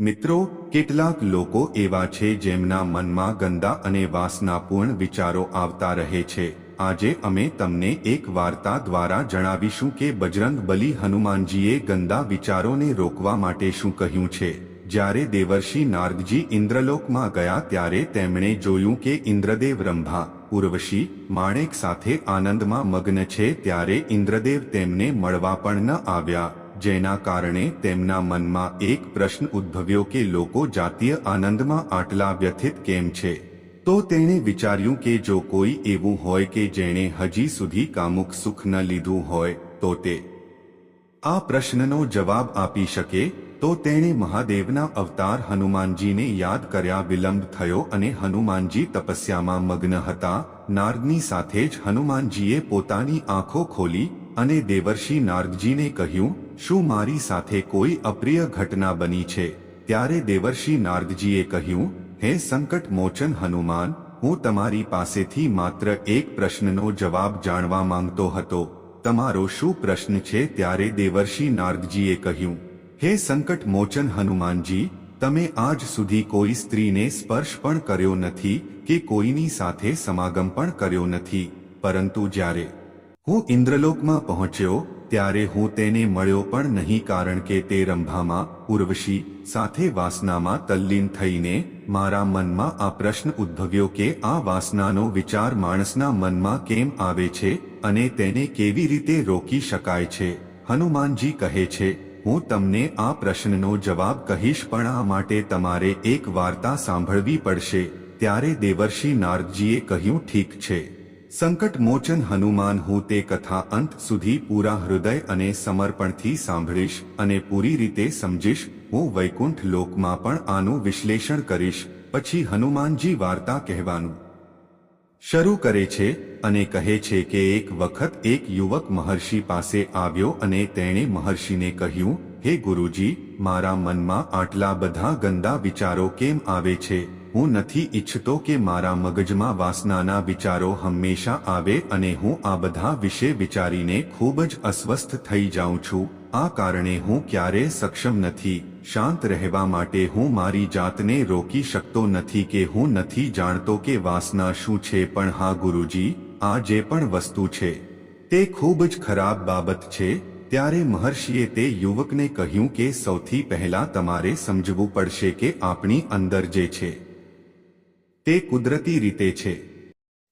મિત્રો, કેટલાક લોકો એવા છે જેમના મનમાં ગંદા અને વાસનાપૂર્ણ વિચારો આવતા રહે છે. આજે અમે તમને એક વાર્તા દ્વારા જણાવીશું કે બજરંગ બલી હનુમાનજીએ ગંદા વિચારોને રોકવા માટે શું કહ્યું છે. જ્યારે દેવર્ષિ નારદજી ઇન્દ્રલોકમાં ગયા ત્યારે તેમણે જોયું કે ઇન્દ્રદેવ રંભા, ઉર્વશી, માણેક સાથે આનંદમાં મગ્ન છે ત્યારે ઇન્દ્રદેવ તેમને મળવા પણ ન આવ્યા. જેના કારણે તેમના મનમાં એક પ્રશ્ન ઉદ્ભવ્યો કે લોકો જાતીય આનંદમાં આટલા વ્યથિત કેમ છે? તો તેણે વિચાર્યું કે જો કોઈ એવું હોય કે જેણે હજી સુધી કામુક સુખ ન લીધું હોય, તો તે આ પ્રશ્નનો જવાબ આપી શકે તો તેણે મહાદેવના અવતાર હનુમાનજીને યાદ કર્યા વિલંબ થયો અને હનુમાનજી તપસ્યામાં મગ્ન હતા. નાર્ગની સાથે જ હનુમાનજીએ પોતાની આંખો ખોલી અને દેવર્ષિ નાર્ગજીને કહ્યું, શું મારી સાથે કોઈ અપ્રિય ઘટના બની છે? ત્યારે દેવર્ષિ નાર્ગજીએ કહ્યું, હે સંકટ મોચન હનુમાન, હું તમારી પાસેથી માત્ર એક પ્રશ્નનો જવાબ જાણવા માંગતો હતો. તમારો શું પ્રશ્ન છે? ત્યારે દેવર્ષિ નાર્ગજીએ કહ્યું હે સંકટ મોચન હનુમાનજી, તમે આજ સુધી કોઈ સ્ત્રીને સ્પર્શ પણ કર્યો નથી કે કોઈની સાથે સમાગમ પણ કર્યો નથી. પરંતુ જ્યારે હું ઇન્દ્રલોકમાં પહોંચ્યો, ત્યારે હું તેને મળ્યો પણ નહીં કારણ કે તે રંભામાં ઉર્વશી, સાથે વાસનામાં તલ્લીન થઈને મારા મનમાં આ પ્રશ્ન ઉદ્ભવ્યો કે આ વાસનાનો વિચાર માણસના મનમાં કેમ આવે છે અને તેને કેવી રીતે રોકી શકાય છે? હનુમાનજી કહે છે હું તમને આ પ્રશ્નનો જવાબ કહીશ, પણ આ માટે તમારે એક વાર્તા સાંભળવી પડશે. ત્યારે દેવર્ષિ નારદજીએ કહ્યું, ઠીક છે. સંકટ મોચન હનુમાન, હું તે કથા અંત સુધી પૂરા હૃદય અને સમર્પણથી સાંભળીશ અને પૂરી રીતે સમજીશ. હું વૈકુંઠ લોકમાં પણ આનું વિશ્લેષણ કરીશ. પછી હનુમાનજી વાર્તા કહેવાનું શરૂ કરે છે અને કહે છે કે એક વખત એક યુવક મહર્ષિ પાસે આવ્યો અને તેણે મહર્ષિને કહ્યું, હે ગુરુજી, મારા મનમાં આટલા બધા ગંદા વિચારો કેમ આવે છે? હું નથી ઈચ્છતો કે મારા મગજમાં વાસનાના વિચારો હંમેશા આવે અને હું આ બધા વિશે વિચારીને ખૂબ જ અસ્વસ્થ થઈ જાઉં છું. આ કારણે હું ક્યારેય સક્ષમ નથી, શાંત રહેવા માટે હું મારી જાતને રોકી શકતો નથી કે હું નથી જાણતો કે વાસના શું છે પણ હા ગુરુજી, આ જે પણ વસ્તુ છે, તે ખૂબ જ ખરાબ બાબત છે, ત્યારે મહર્ષિએ તે યુવકને કહ્યું કે સૌથી પહેલા તમારે સમજવું પડશે કે આપણી અંદર જે છે, તે કુદરતી રીતે છે.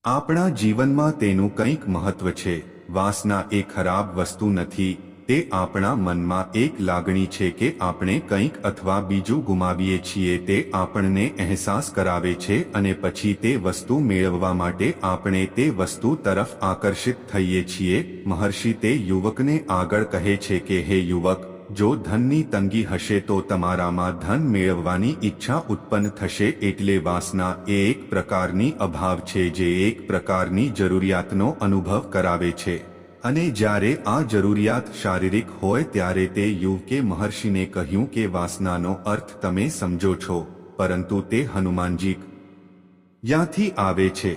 આપણા જીવનમાં તેનું કંઈક મહત્વ છે, વાસના એ ખરાબ વસ્તુ નથી તે આપણા મનમાં એક લાગણી છે કે આપણે કંઈક અથવા બીજું ગુમાવીએ છીએ તે આપણને અહેસાસ કરાવે છે અને પછી તે વસ્તુ મેળવવા માટે આપણે તે વસ્તુ તરફ આકર્ષિત થઈએ છીએ. મહર્ષિ તે યુવકને આગળ કહે છે કે, હે યુવક, જો ધનની તંગી હશે તો તમારામાં ધન મેળવવાની ઈચ્છા ઉત્પન્ન થશે એટલે વાસના એ એક પ્રકારની અભાવ છે જે એક પ્રકારની જરૂરિયાતનો અનુભવ કરાવે છે. અને જ્યારે આ જરૂરિયાત શારીરિક હોય ત્યારે તે યુવકે મહર્ષિને કહ્યું કે, વાસનાનો અર્થ તમે સમજો છો, પરંતુ તે હનુમાનજી યાથી આવે છે.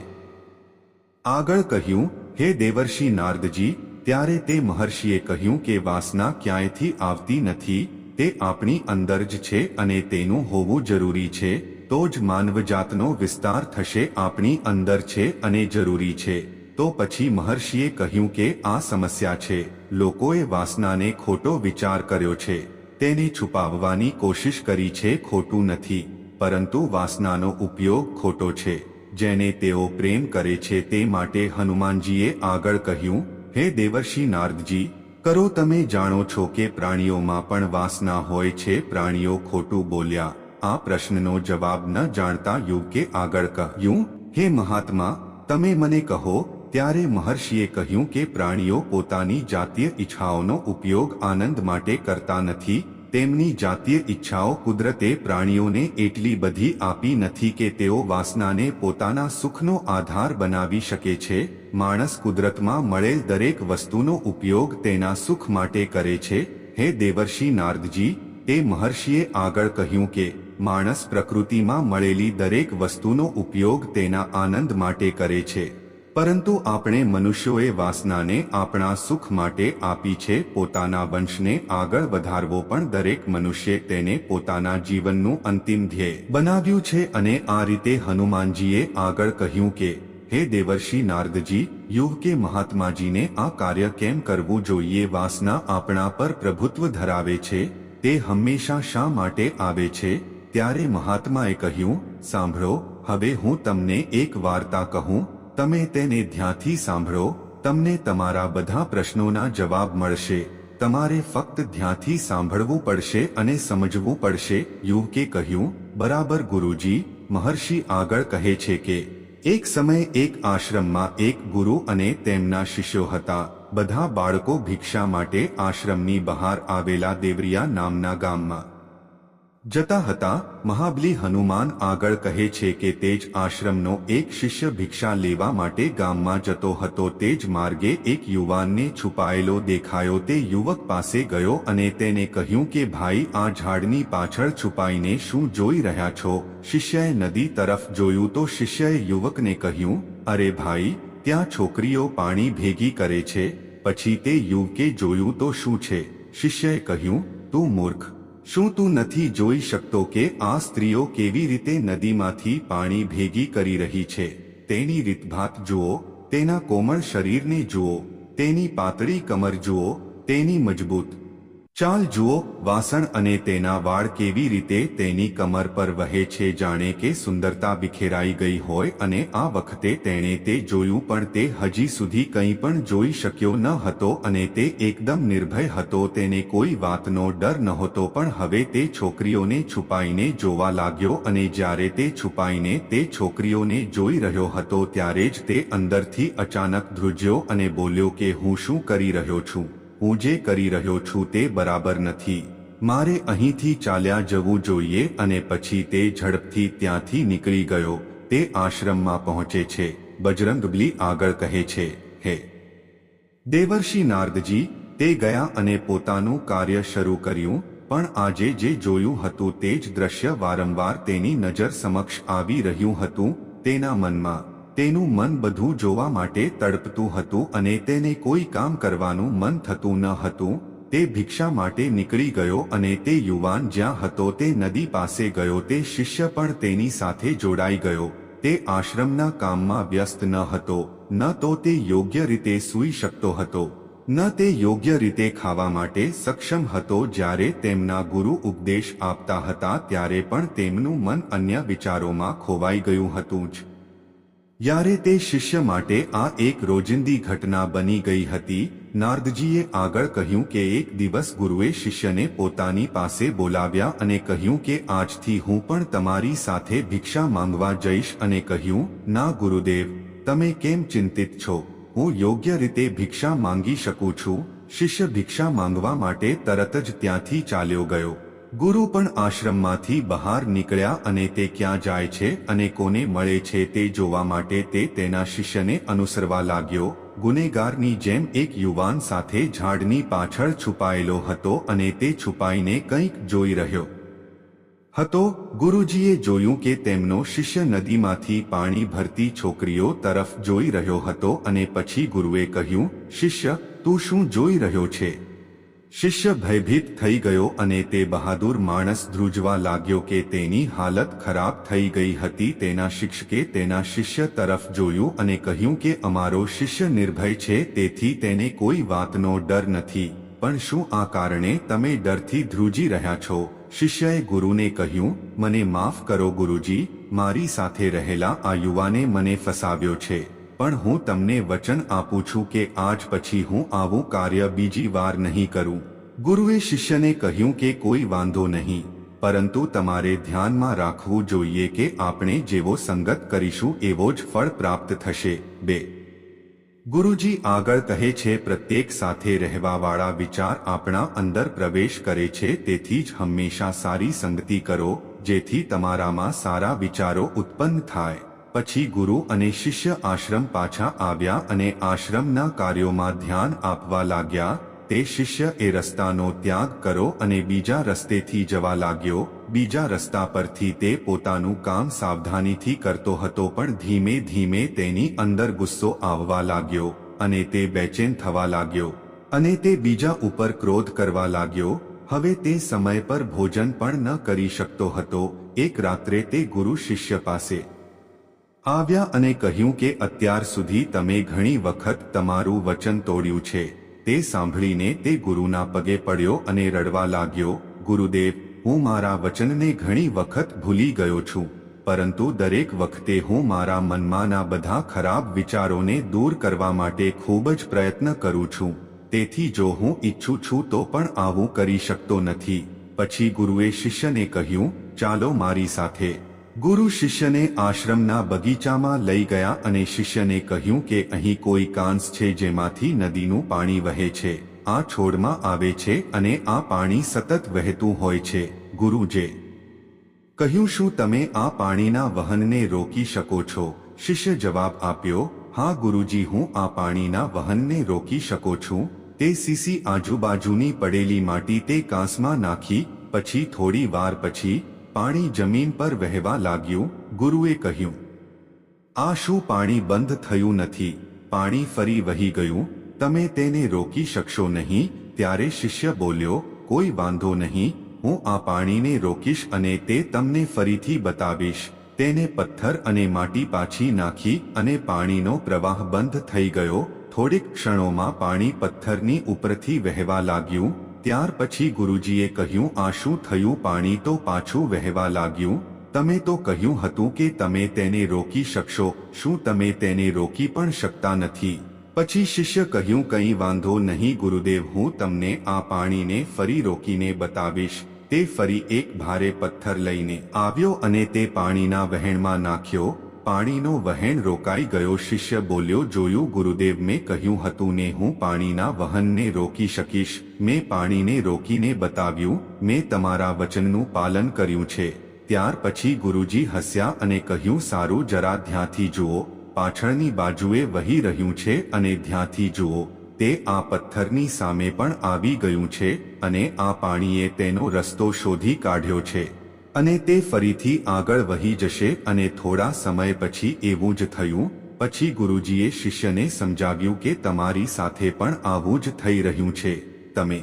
આગળ કહ્યું, હે દેવર્ષિ નારદજી, ત્યારે તે મહર્ષિએ કહ્યું કે, વાસના ક્યાંયથી આવતી નથી, તે આપણી અંદર જ છે અને તેનું હોવું જરૂરી છે, તો જ માનવજાતનો વિસ્તાર થશે, આપણી અંદર છે અને જરૂરી છે. તો પછી મહર્ષિએ કહ્યું કે આ સમસ્યા છે. લોકોએ વાસનાને ખોટો વિચાર કર્યો છે. તેને છુપાવવાની કોશિશ કરી છે ખોટું નથી. પરંતુ વાસનાનો ઉપયોગ ખોટો છે. જેને તેઓ પ્રેમ કરે છે તે માટે હનુમાનજીએ આગળ કહ્યું, હે દેવર્ષિ નારદજી, કરો તમે જાણો છો કે પ્રાણીઓમાં પણ વાસના હોય છે પ્રાણીઓ ખોટું બોલ્યા. આ પ્રશ્નનો જવાબ ન જાણતા યુવકે આગળ કહ્યું, હે મહાત્મા, તમે મને કહો ત્યારે મહર્ષિએ કહ્યું કે પ્રાણીઓ પોતાની જાતીય ઈચ્છાઓનો ઉપયોગ આનંદ માટે કરતા નથી, તેમની જાતીય ઈચ્છાઓ કુદરતે પ્રાણીઓને એટલી બધી આપી નથી કે તેઓ વાસનાને પોતાના સુખનો આધાર બનાવી શકે છે, માણસ કુદરતમાં મળેલ દરેક વસ્તુનો ઉપયોગ તેના સુખ માટે કરે છે, હે દેવર્ષિ નારદજી, તે મહર્ષિએ આગળ કહ્યું કે, માણસ પ્રકૃતિમાં મળેલી દરેક વસ્તુનો ઉપયોગ તેના આનંદ માટે કરે છે. પરંતુ આપણે મનુષ્યોએ વાસનાને આપણા સુખ માટે આપી છે, પોતાના વંશને આગળ વધારવો પણ દરેક મનુષ્ય તેને પોતાના જીવનનું અંતિમ ધ્યેય બનાવ્યું છે અને આ રીતે હનુમાનજીએ આગળ કહ્યું કે, હે દેવર્ષિ નારદજી, યુગ કે મહાત્માજીને આ કાર્ય કેમ કરવું જોઈએ? વાસના આપણા પર પ્રભુત્વ ધરાવે છે, તે હંમેશા શા માટે આવે છે? ત્યારે મહાત્માએ કહ્યું, સાંભળો, હવે હું તમને એક વાર્તા કહું તમે તેને ધ્યાનથી સાંભળો, તમને તમારા બધા પ્રશ્નોના જવાબ મળશે. તમારે ફક્ત ધ્યાનથી સાંભળવું પડશે અને સમજવું પડશે. યુવકે કહ્યું, બરાબર ગુરુજી, મહર્ષિ આગળ કહે છે કે, એક સમયે એક આશ્રમમાં એક ગુરુ અને તેમના શિષ્યો હતા. બધા બાળકો ભિક્ષા માટે આશ્રમની બહાર આવેલા દેવરિયા નામના ગામમાં જતા હતા, મહાબલી હનુમાન આગળ કહે છે કે તે જ આશ્રમનો એક શિષ્ય ભિક્ષા લેવા માટે ગામમાં જતો હતો. તે જ માર્ગે એક યુવાનને છુપાયેલો દેખાયો. તે યુવક પાસે ગયો અને તેને કહ્યું કે, ભાઈ, આ ઝાડની પાછળ છુપાઈને શું જોઈ રહ્યા છો? શિષ્યએ નદી તરફ જોયું તો શિષ્યએ યુવકને કહ્યું, અરે ભાઈ, ત્યાં છોકરીઓ પાણી ભેગી કરે છે, પછી તે યુવકે જોયું તો શું છે? શિષ્યએ કહ્યું, તું મૂર્ખ શું તું નથી જોઈ શકતો કે આ સ્ત્રીઓ કેવી રીતે નદીમાંથી પાણી ભેગી કરી રહી છે? તેની રીતભાત જુઓ, તેના કોમળ શરીરને જુઓ, તેની પાતળી કમર જુઓ, તેની મજબૂત ચાલ જુઓ, વાસણ અને તેના વાળ કેવી રીતે તેની કમર પર વહે છે જાણે કે સુંદરતા વિખેરાઈ ગઈ હોય અને આ વખતે તેણે તે જોયું પણ તે હજી સુધી કંઈ પણ જોઈ શક્યો ન હતો અને તે એકદમ નિર્ભય હતો, તેને કોઈ વાતનો ડર નહોતો પણ હવે તે છોકરીઓને છુપાઈને જોવા લાગ્યો અને જ્યારે તે છુપાઈને તે છોકરીઓને જોઈ રહ્યો હતો ત્યારે જ તે અંદરથી અચાનક ધ્રુજ્યો અને બોલ્યો કે હું શું કરી રહ્યો છું? હું જે કરી રહ્યો છું તે બરાબર નથી. મારે અહીંથી ચાલ્યા જવું જોઈએ અને પછી તે ઝડપથી ત્યાંથી નીકળી ગયો. તે આશ્રમમાં પહોંચે છે. બજરંગબલી આગળ કહે છે, હે. દેવર્ષિ નારદજી, તે ગયા અને પોતાનું કાર્ય શરૂ કર્યું, પણ આજે જે જોયું હતું તે જ દ્રશ્ય વારંવાર તેની નજર સમક્ષ આવી રહ્યું હતું તેના મનમાં. તેનું મન બધું જોવા માટે તડપતું હતું અને તેને કોઈ કામ કરવાનું મન થતું ન હતું, તે ભિક્ષા માટે નીકળી ગયો અને તે યુવાન જ્યાં હતો તે નદી પાસે ગયો તે શિષ્ય પણ તેની સાથે જોડાઈ ગયો, તે આશ્રમના કામમાં વ્યસ્ત ન હતો, ન તો તે યોગ્ય રીતે સૂઈ શકતો હતો, ન તે યોગ્ય રીતે ખાવા માટે સક્ષમ હતો જ્યારે તેમના ગુરુ ઉપદેશ આપતા હતા ત્યારે પણ તેમનું મન અન્ય વિચારોમાં ખોવાઈ ગયું હતું જ. યારે તે શિષ્ય માટે આ એક રોજિંદી ઘટના બની ગઈ હતી. નારદજીએ આગળ કહ્યું કે એક દિવસ ગુરુએ શિષ્યને પોતાની પાસે બોલાવ્યા અને કહ્યું કે આજથી હું પણ તમારી સાથે ભિક્ષા માંગવા જઈશ અને કહ્યું, ના ગુરુદેવ, તમે કેમ ચિંતિત છો? હું યોગ્ય રીતે ભિક્ષા માંગી શકું છું. શિષ્ય ભિક્ષા માંગવા માટે તરત જ ત્યાંથી ચાલ્યો ગયો. ગુરુ પણ આશ્રમમાંથી બહાર નીકળ્યા અને તે ક્યાં જાય છે અને કોને મળે છે તે જોવા માટે તે તેના શિષ્યને અનુસરવા લાગ્યો. ગુનેગારની જેમ એક યુવાન સાથે ઝાડની પાછળ છુપાયેલો હતો અને તે છુપાઈને કંઈક જોઈ રહ્યો. હતો, ગુરુજીએ જોયું કે તેમનો શિષ્ય નદીમાંથી પાણી ભરતી છોકરીઓ તરફ જોઈ રહ્યો હતો અને પછી ગુરુએ કહ્યું, શિષ્ય, તું શું જોઈ રહ્યો છે? શિષ્ય ભયભીત થઈ ગયો અને તે બહાદુર માણસ ધ્રુજવા લાગ્યો કે તેની હાલત ખરાબ થઈ ગઈ હતી. તેના શિક્ષકે તેના શિષ્ય તરફ જોયું અને કહ્યું કે અમારો શિષ્ય નિર્ભય છે, તેથી તેને કોઈ વાતનો ડર નથી. પણ શું આ કારણે તમે ડરથી ધ્રુજી રહ્યા છો? શિષ્યએ ગુરુને કહ્યું, મને માફ કરો ગુરુજી, મારી સાથે રહેલા આ યુવાને મને ફસાવ્યો છે. પણ હું તમને વચન આપું છું કે આજ પછી હું આવું કાર્ય બીજી વાર નહીં કરું. ગુરુએ શિષ્યને કહ્યું કે કોઈ વાંધો નહીં, પરંતુ તમારે ધ્યાનમાં રાખવું જોઈએ કે આપણે જેવો સંગત કરીશું એવો જ ફળ પ્રાપ્ત થશે. બે. ગુરુજી આગળ કહે છે, પ્રત્યેક સાથે રહેવાવાળા વિચાર આપણા અંદર પ્રવેશ કરે છે, તેથી જ હંમેશા સારી સંગતિ કરો, જેથી તમારામાં સારા વિચારો ઉત્પન્ન થાય. પછી ગુરુ અને શિષ્ય આશ્રમ પાછા આવ્યા અને આશ્રમના કાર્યોમાં ધ્યાન આપવા લાગ્યા. તે શિષ્ય એ રસ્તાનો ત્યાગ કરો અને બીજા રસ્તેથી જવા લાગ્યો. બીજા રસ્તા પરથી તે પોતાનું કામ સાવધાનીથી કરતો હતો પણ ધીમે ધીમે તેની અંદર ગુસ્સો આવવા લાગ્યો અને તે બેચેન થવા લાગ્યો અને તે બીજા ઉપર ક્રોધ કરવા લાગ્યો. હવે તે સમય પર ભોજન પણ ન કરી શકતો હતો. એક રાત્રે તે ગુરુ શિષ્ય પાસે આવ્યા અને કહ્યું કે અત્યાર સુધી તમે ઘણી વખત તમારું વચન તોડ્યું છે. તે સાંભળીને તે ગુરુના પગે પડ્યો અને રડવા લાગ્યો, ગુરુદેવ, હું મારા વચનને ઘણી વખત ભૂલી ગયો છું, પરંતુ દરેક વખતે હું મારા મનમાંના બધા ખરાબ વિચારોને દૂર કરવા માટે ખૂબ જ પ્રયત્ન કરું છું. તેથી જો હું ઈચ્છું છું તો પણ આવું કરી શકતો નથી. પછી ગુરુએ શિષ્યને કહ્યું, ચાલો મારી સાથે ગુરુ શિષ્યને આશ્રમના બગીચામાં લઈ ગયા અને શિષ્યને કહ્યું કે અહીં કોઈ કાંસ છે જેમાંથી નદીનું પાણી વહે છે. આ છોડમાં આવે છે અને આ પાણી સતત વહેતું હોય છે, ગુરુજે. કહ્યું, શું તમે આ પાણીના વહનને રોકી શકો છો? શિષ્ય જવાબ આપ્યો, હા, ગુરુજી, હું આ પાણીના વહનને રોકી શકો છું. તે સીસી આજુબાજુની પડેલી માટી તે કાંસમાં નાખી, પછી થોડી વાર પછી પાણી જમીન પર વહેવા લાગ્યું, ગુરુએ કહ્યું, આ શું પાણી બંધ થયું નથી? પાણી ફરી વહી ગયું? તમે તેને રોકી શકશો નહીં? ત્યારે શિષ્ય બોલ્યો, કોઈ વાંધો નહીં, હું આ પાણીને રોકીશ અને તે તમને ફરીથી બતાવીશ. તેને પથ્થર અને માટી પાછી નાખી અને પાણીનો પ્રવાહ બંધ થઈ ગયો. થોડીક ક્ષણોમાં પાણી પથ્થરની ઉપરથી વહેવા લાગ્યું ત્યાર પછી ગુરુજીએ કહ્યું આ શું થયું, પાણી તો પાછું વહેવા લાગ્યું. તમે તો કહ્યું હતું કે તમે તેને રોકી શકશો. શું તમે તેને રોકી પણ શકતા નથી? પછી શિષ્ય કહ્યું, કંઈ વાંધો નહીં ગુરુદેવ, હું તમને આ પાણીને ફરી રોકીને બતાવીશ. તે ફરી એક ભારે પથ્થર લઈને આવ્યો અને તે પાણીના વહેણમાં નાખ્યો. પાણીનો વહેણ રોકાઈ ગયો. શિષ્ય બોલ્યો, જોયું ગુરુદેવ મેં કહ્યું હતું ને હું પાણીના વહનને રોકી શકીશ. મેં પાણીને રોકીને બતાવ્યું, મેં તમારા વચનનું પાલન કર્યું છે. ત્યાર પછી ગુરુજી હસ્યા અને કહ્યું, સારું, જરા ધ્યાંથી જુઓ. પાછળની બાજુએ વહી રહ્યું છે અને ધ્યાંથી જુઓ. તે આ પથ્થરની સામે પણ આવી ગયું છે અને આ પાણીએ તેનો રસ્તો શોધી કાઢ્યો છે. અને તે ફરીથી આગળ વહી જશે અને થોડા સમય પછી એવું જ થયું. પછી ગુરુજીએ શિષ્યને સમજાવ્યું કે તમારી સાથે પણ આવું જ થઈ રહ્યું છે. તમે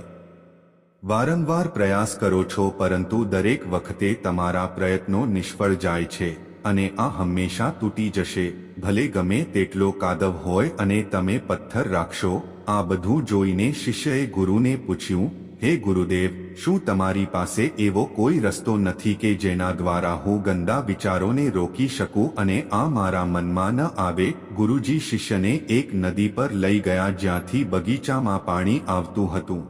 વારંવાર પ્રયાસ કરો છો પરંતુ દરેક વખતે તમારા પ્રયત્નો નિષ્ફળ જાય છે અને આ હંમેશા તૂટી જશે. ભલે ગમે તેટલો કાદવ હોય અને તમે પથ્થર રાખશો, આ બધું જોઈને શિષ્યએ ગુરુને પૂછ્યું હે ગુરુદેવ, શું તમારી પાસે એવો કોઈ રસ્તો નથી કે જેના દ્વારા હું ગંદા વિચારોને રોકી શકું અને આ મારા મનમાં ન આવે? ગુરુજી શિષ્યને એક નદી પર લઈ ગયા જ્યાંથી બગીચામાં પાણી આવતું હતું.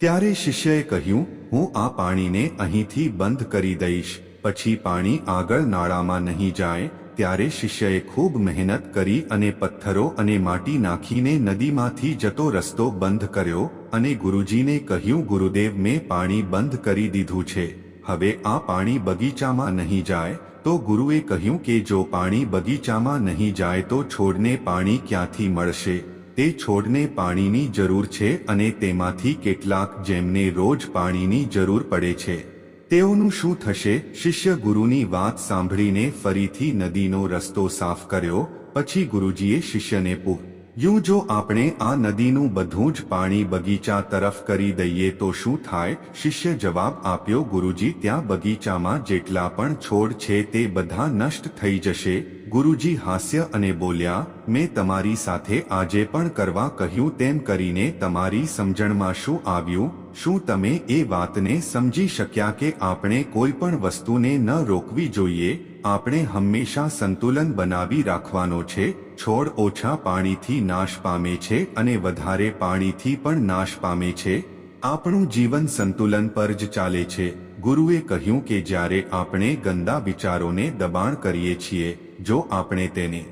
ત્યારે શિષ્યએ કહ્યું, હું આ પાણીને અહીંથી બંધ કરી દઈશ, પછી પાણી આગળ નાળામાં નહીં જાય ત્યારે શિષ્યએ ખૂબ મહેનત કરી અને પથ્થરો અને માટી નાખીને નદીમાંથી જતો રસ્તો બંધ કર્યો અને ગુરુજીને કહ્યું, ગુરુદેવ, મેં પાણી બંધ કરી દીધું છે. હવે આ પાણી બગીચામાં નહીં જાય. તો ગુરુએ કહ્યું કે, જો પાણી બગીચામાં નહીં જાય તો છોડને પાણી ક્યાંથી મળશે? તે છોડને પાણીની જરૂર છે અને તેમાંથી કેટલાક જેમને રોજ પાણીની જરૂર પડે છે. તેઓનું શું થશે? શિષ્ય ગુરુની વાત સાંભળીને ફરીથી નદીનો રસ્તો સાફ કર્યો, પછી ગુરુજીએ શિષ્યને પૂછ્યું જો આપણે આ નદીનું બધું જ પાણી બગીચા તરફ કરી દઈએ તો શું થાય? શિષ્ય જવાબ આપ્યો, ગુરુજી, ત્યાં બગીચામાં જેટલા પણ છોડ છે તે બધા નષ્ટ થઈ જશે. ગુરુજી હાસ્ય અને બોલ્યા, મેં તમારી સાથે આજે પણ કરવા કહ્યું તેમ કરીને તમારી સમજણમાં શું આવ્યું? શું તમે એ વાતને સમજી શક્યા કે આપણે કોઈ પણ વસ્તુને ન રોકવી જોઈએ? આપણે હંમેશા સંતુલન બનાવી રાખવાનો છે, છોડ ઓછા પાણીથી નાશ પામે છે અને વધારે પાણીથી પણ નાશ પામે છે. આપણું જીવન સંતુલન પર જ ચાલે છે. ગુરુએ કહ્યું કે જ્યારે આપણે ગંદા વિચારોને દબાણ કરીએ છીએ જો આપણે તેને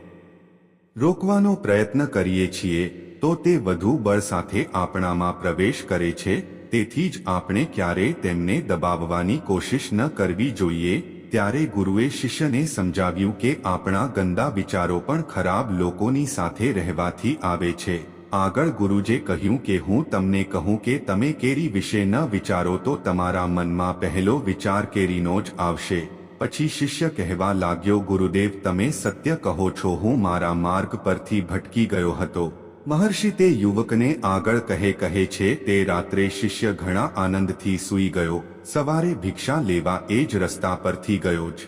રોકવાનો પ્રયત્ન કરીએ છીએ, તો તે વધુ બળ સાથે આપણામાં પ્રવેશ કરે છે, તેથી જ આપણે ક્યારેય તેમને દબાવવાની કોશિશ ન કરવી જોઈએ, ત્યારે ગુરુએ શિષ્યને સમજાવ્યું કે આપણા ગંદા વિચારો પણ ખરાબ લોકોની સાથે રહેવાથી આવે છે. આગળ ગુરુજે કહ્યું કે હું તમને કહું કે તમે કેરી વિશે ન વિચારો તો તમારા મનમાં પહેલો વિચાર કેરીનો જ આવશે. પછી શિષ્ય કહેવા લાગ્યો, ગુરુદેવ, તમે સત્ય કહો છો, હું મારા માર્ગ પરથી ભટકી ગયો હતો. મહર્ષિ તે યુવકને આગળ કહે કહે છે, તે રાત્રે શિષ્ય ઘણા આનંદથી સૂઈ ગયો, સવારે ભિક્ષા લેવા એ જ રસ્તા પરથી ગયો જ.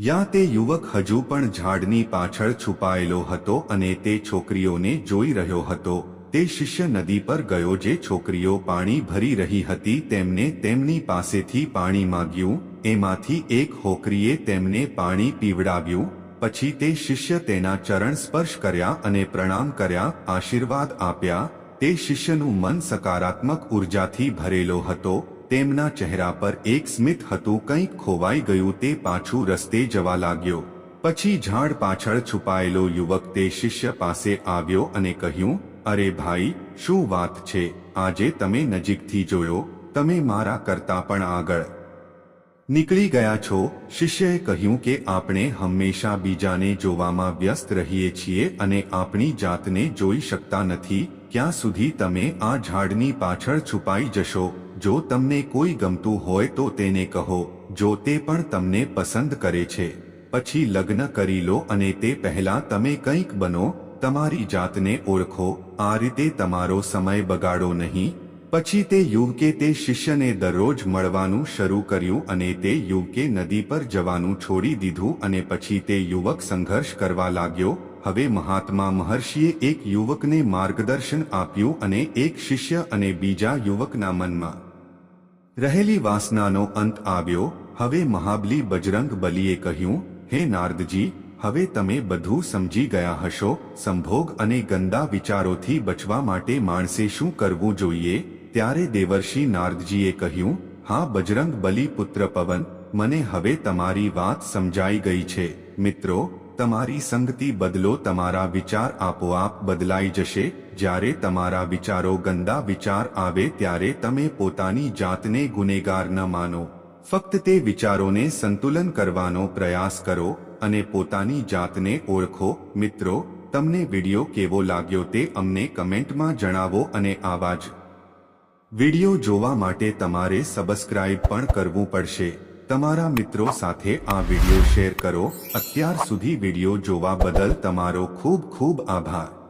યા તે યુવક હજુ પણ ઝાડની પાછળ છુપાયેલો હતો અને તે છોકરીઓને જોઈ રહ્યો હતો. તે શિષ્ય નદી પર ગયો, જે છોકરીઓ પાણી ભરી રહી હતી, તેમને તેમની પાસેથી પાણી માંગ્યું એમાંથી એક હોકરીએ તેમને પાણી પીવડાવ્યું, પછી તે શિષ્ય તેના ચરણ સ્પર્શ કર્યા અને પ્રણામ કર્યા, આશીર્વાદ આપ્યા, તે શિષ્યનું મન સકારાત્મક ઉર્જાથી ભરેલો હતો, તેમના ચહેરા પર એક સ્મિત હતું, કંઈક ખોવાઈ ગયું તે પાછું રસ્તે જવા લાગ્યો. પછી ઝાડ પાછળ છુપાયેલો યુવક તે શિષ્ય પાસે આવ્યો અને કહ્યું, અરે ભાઈ, શું વાત છે? આજે તમે નજીકથી જોયો, તમે મારા કરતા પણ આગળ. નીકળી ગયા છો? શિષ્યએ કહ્યું કે આપણે હંમેશા બીજાને જોવામાં વ્યસ્ત રહીએ છીએ અને આપણી જાતને જોઈ શકતા નથી. ક્યાં સુધી તમે આ ઝાડની પાછળ છુપાઈ જશો? જો તમને કોઈ ગમતું હોય તો તેને કહો. જો તે પણ તમને પસંદ કરે છે. પછી લગ્ન કરી લો અને તે પહેલા તમે કંઈક બનો. તમારી જાતને ઓળખો. આ રીતે તમારો સમય બગાડો નહીં. પછી તે યુવકે તે શિષ્યને દરરોજ મળવાનું શરૂ કર્યું અને તે યુવકે નદી પર જવાનું છોડી દીધું અને પછી તે યુવક સંઘર્ષ કરવા લાગ્યો. હવે મહાત્મા મહર્ષિએ એક યુવકને માર્ગદર્શન આપ્યું અને એક શિષ્ય અને બીજા યુવકના મનમાં રહેલી વાસનાનો અંત આવ્યો. હવે મહાબલી બજરંગ બલીએ કહ્યું, હે નારદજી, હવે તમે બધું સમજી ગયા હશો. સંભોગ અને ગંદા વિચારોથી બચવા માટે માણસે શું કરવું જોઈએ? ત્યારે દેવર્ષિ નારદજીએ કહ્યું, હા, બજરંગ બલી પુત્ર પવન, મને હવે તમારી વાત સમજાઈ ગઈ છે. મિત્રો, તમારી સંગતિ બદલો, તમારા વિચાર આપોઆપ બદલાઈ જશે. જ્યારે તમારા વિચારો ગંદા વિચાર આવે, ત્યારે તમે પોતાની જાતને ગુનેગાર ન માનો. ફક્ત તે વિચારોને સંતુલન કરવાનો પ્રયાસ કરો અને પોતાની જાતને ઓળખો. મિત્રો, તમને વિડિયો કેવો લાગ્યો તે અમને કમેન્ટમાં જણાવો અને આવા જ વિડિયો જોવા માટે તમારે સબસ્ક્રાઇબ પણ કરવું પડશે. તમારા મિત્રો સાથે આ વિડિયો શેર કરો. અત્યાર સુધી વિડિયો જોવા બદલ તમારો ખૂબ ખૂબ આભાર.